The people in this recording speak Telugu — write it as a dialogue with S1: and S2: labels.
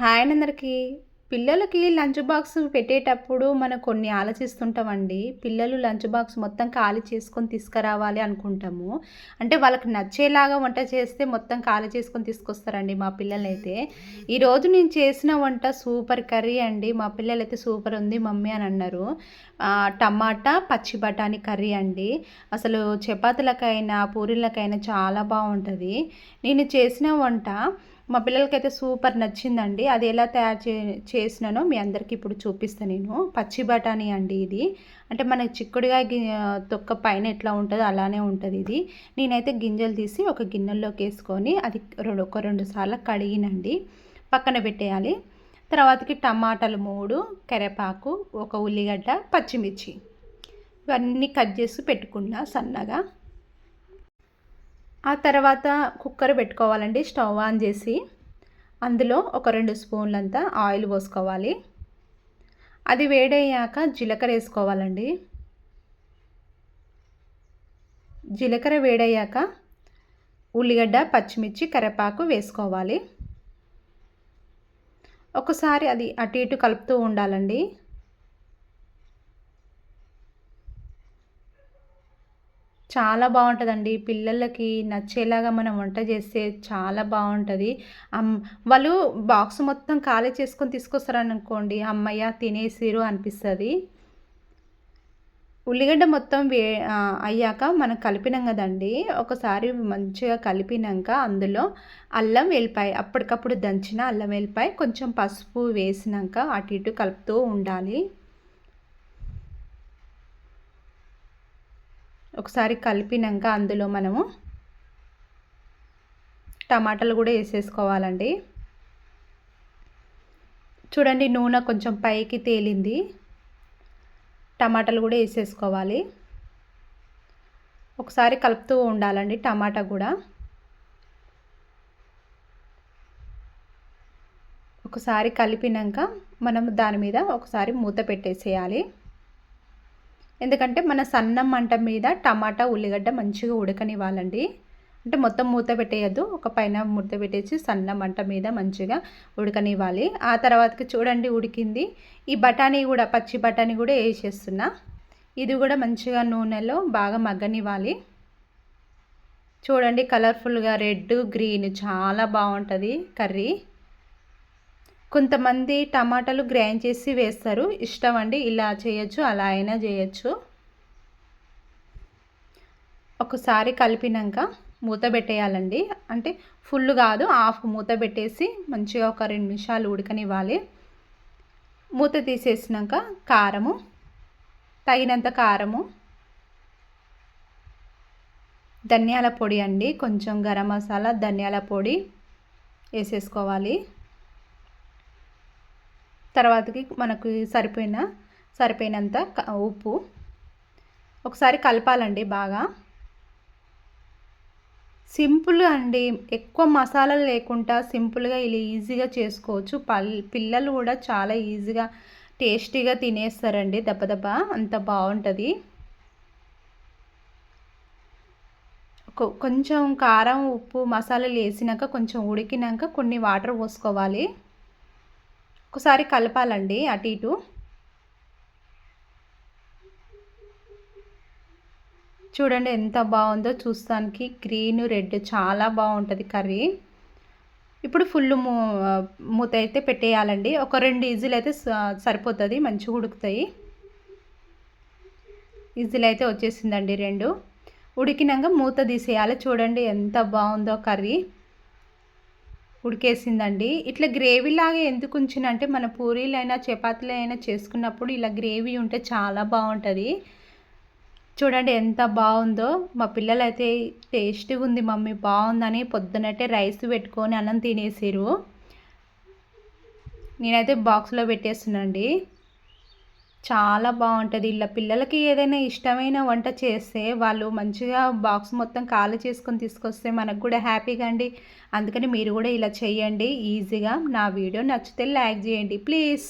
S1: హాయ్ అందరికీ పిల్లలకి లంచ్ బాక్స్ పెట్టేటప్పుడు మనం కొన్ని ఆలోచిస్తుంటామండి. పిల్లలు లంచ్ బాక్స్ మొత్తం ఖాళీ చేసుకొని తీసుకురావాలి అనుకుంటాము. అంటే వాళ్ళకి నచ్చేలాగా వంట చేస్తే మొత్తం ఖాళీ చేసుకొని తీసుకొస్తారండి మా పిల్లలైతే. ఈరోజు నేను చేసిన వంట సూపర్ కర్రీ అండి. మా పిల్లలైతే సూపర్ ఉంది మమ్మీ అని అన్నారు. టమాటా పచ్చి బఠానీ కర్రీ అండి. అసలు చపాతీలకైనా పూరీలకైనా చాలా బాగుంటుంది. నేను చేసిన వంట మా పిల్లలకైతే సూపర్ నచ్చిందండి. అది ఎలా తయారు చే చేసినానో మీ అందరికీ ఇప్పుడు చూపిస్తాను నేను. పచ్చి బఠానీ అండి ఇది. అంటే మనకి చిక్కుడుగా తొక్క పైన ఎట్లా ఉంటుందో అలానే ఉంటుంది ఇది. నేనైతే గింజలు తీసి ఒక గిన్నెల్లోకి వేసుకొని అది రెండు ఒక రెండు సార్లు కడిగినండి. పక్కన పెట్టేయాలి. తర్వాతకి టమాటాలు మూడు కరివేపాకు ఒక ఉల్లిగడ్డ పచ్చిమిర్చి. ఇవన్నీ కట్ చేసి పెట్టుకున్నా సన్నగా. ఆ తర్వాత కుక్కర్ పెట్టుకోవాలండి స్టవ్ ఆన్ చేసి. అందులో ఒక రెండు స్పూన్లంతా ఆయిల్ పోసుకోవాలి. అది వేడయ్యాక జీలకర్ర వేసుకోవాలండి. జీలకర్ర వేడయ్యాక ఉల్లిగడ్డ పచ్చిమిర్చి కరివేపాకు వేసుకోవాలి. ఒకసారి అది అటు ఇటు కలుపుతూ ఉండాలండి. చాలా బాగుంటుందండి. పిల్లలకి నచ్చేలాగా మనం వంట చేస్తే చాలా బాగుంటుంది. వాళ్ళు బాక్స్ మొత్తం ఖాళీ చేసుకొని తీసుకొస్తారనుకోండి అమ్మయ్య తినేసిరు అనిపిస్తుంది. ఉల్లిగడ్డ మొత్తం వే అయ్యాక మనం కలిపినాం కదండి. ఒకసారి మంచిగా కలిపినాక అందులో అల్లం వెల్లిపాయ అప్పటికప్పుడు దంచిన అల్లం వెల్లిపాయ కొంచెం పసుపు వేసినాక అటు ఇటు కలుపుతూ ఉండాలి. ఒకసారి కలిపినాక అందులో మనము టమాటాలు కూడా వేసేసుకోవాలండి. చూడండి నూనె కొంచెం పైకి తేలింది. టమాటాలు కూడా వేసేసుకోవాలి. ఒకసారి కలుపుతూ ఉండాలండి టమాటా కూడా. ఒకసారి కలిపినాక మనం దాని మీద ఒకసారి మూత పెట్టేసేయాలి. ఎందుకంటే మన సన్నం మంట మీద టమాటా ఉల్లిగడ్డ మంచిగా ఉడకనివ్వాలండి. అంటే మొత్తం మూత పెట్టేయద్దు. ఒక పైన మూత పెట్టేసి సన్న మంట మీద మంచిగా ఉడకనివ్వాలి. ఆ తర్వాతకి చూడండి ఉడికింది. ఈ బఠానీ కూడా పచ్చి బఠానీ కూడా వేసేస్తున్నా. ఇది కూడా మంచిగా నూనెలో బాగా మగ్గనివ్వాలి. చూడండి కలర్ఫుల్గా రెడ్ గ్రీన్ చాలా బాగుంటుంది కర్రీ. కొంతమంది టమాటాలు గ్రైండ్ చేసి వేస్తారు. ఇష్టం అండి ఇలా చేయొచ్చు అలా అయినా చేయొచ్చు. ఒకసారి కలిపినాక మూత పెట్టేయాలండి. అంటే ఫుల్ కాదు హాఫ్ మూత పెట్టేసి మంచిగా ఒక రెండు నిమిషాలు ఉడకనివ్వాలి. మూత తీసేసినాక కారము తగినంత కారము ధనియాల పొడి అండి. కొంచెం గరం మసాలా ధనియాల పొడి వేసేసుకోవాలి. తర్వాతకి మనకు సరిపోయిన సరిపోయినంత ఉప్పు. ఒకసారి కలపాలండి బాగా. సింపుల్ అండి. ఎక్కువ మసాలాలు లేకుండా సింపుల్గా ఇలా ఈజీగా చేసుకోవచ్చు. పల్ పిల్లలు కూడా చాలా ఈజీగా టేస్టీగా తినేస్తారండి. దెబ్బ దెబ్బ అంత బాగుంటుంది. కొంచెం కారం ఉప్పు మసాలాలు వేసినాక కొంచెం ఉడికినాక కొన్ని వాటర్ పోసుకోవాలి. ఒకసారి కలపాలండి అటు ఇటు. చూడండి ఎంత బాగుందో చూస్తానికి గ్రీన్ రెడ్ చాలా బాగుంటుంది కర్రీ. ఇప్పుడు ఫుల్ మూ మూత అయితే పెట్టేయాలండి. ఒక రెండు ఈజీలు అయితే సరిపోతుంది మంచిగా ఉడుకుతాయి. ఈజీలు అయితే వచ్చేసిందండి రెండు. ఉడికినాక మూత తీసేయాలి. చూడండి ఎంత బాగుందో కర్రీ. ఉడికేసిందండి. ఇట్లా గ్రేవీ లాగా ఎందుకు ఉంచినంటే మన పూరీలైనా చపాతీలు అయినా చేసుకున్నప్పుడు ఇలా గ్రేవీ ఉంటే చాలా బాగుంటుంది. చూడండి ఎంత బాగుందో. మా పిల్లలు అయితే టేస్టీగా ఉంది మమ్మీ బాగుందని పొద్దునట్టే రైస్ పెట్టుకొని అన్నం తినేసారు నేనైతే బాక్స్లో పెట్టేస్తున్నాండి. చాలా బాగుంటుంది. ఇలా పిల్లలకి ఏదైనా ఇష్టమైన వంట చేస్తే వాళ్ళు మంచిగా బాక్స్ మొత్తం ఖాళీ చేసుకొని తీసుకొస్తే మనకు కూడా హ్యాపీగా అండి. అందుకని మీరు కూడా ఇలా చేయండి. ఈజీగా నా వీడియో నచ్చితే లైక్ చేయండి. ప్లీజ్.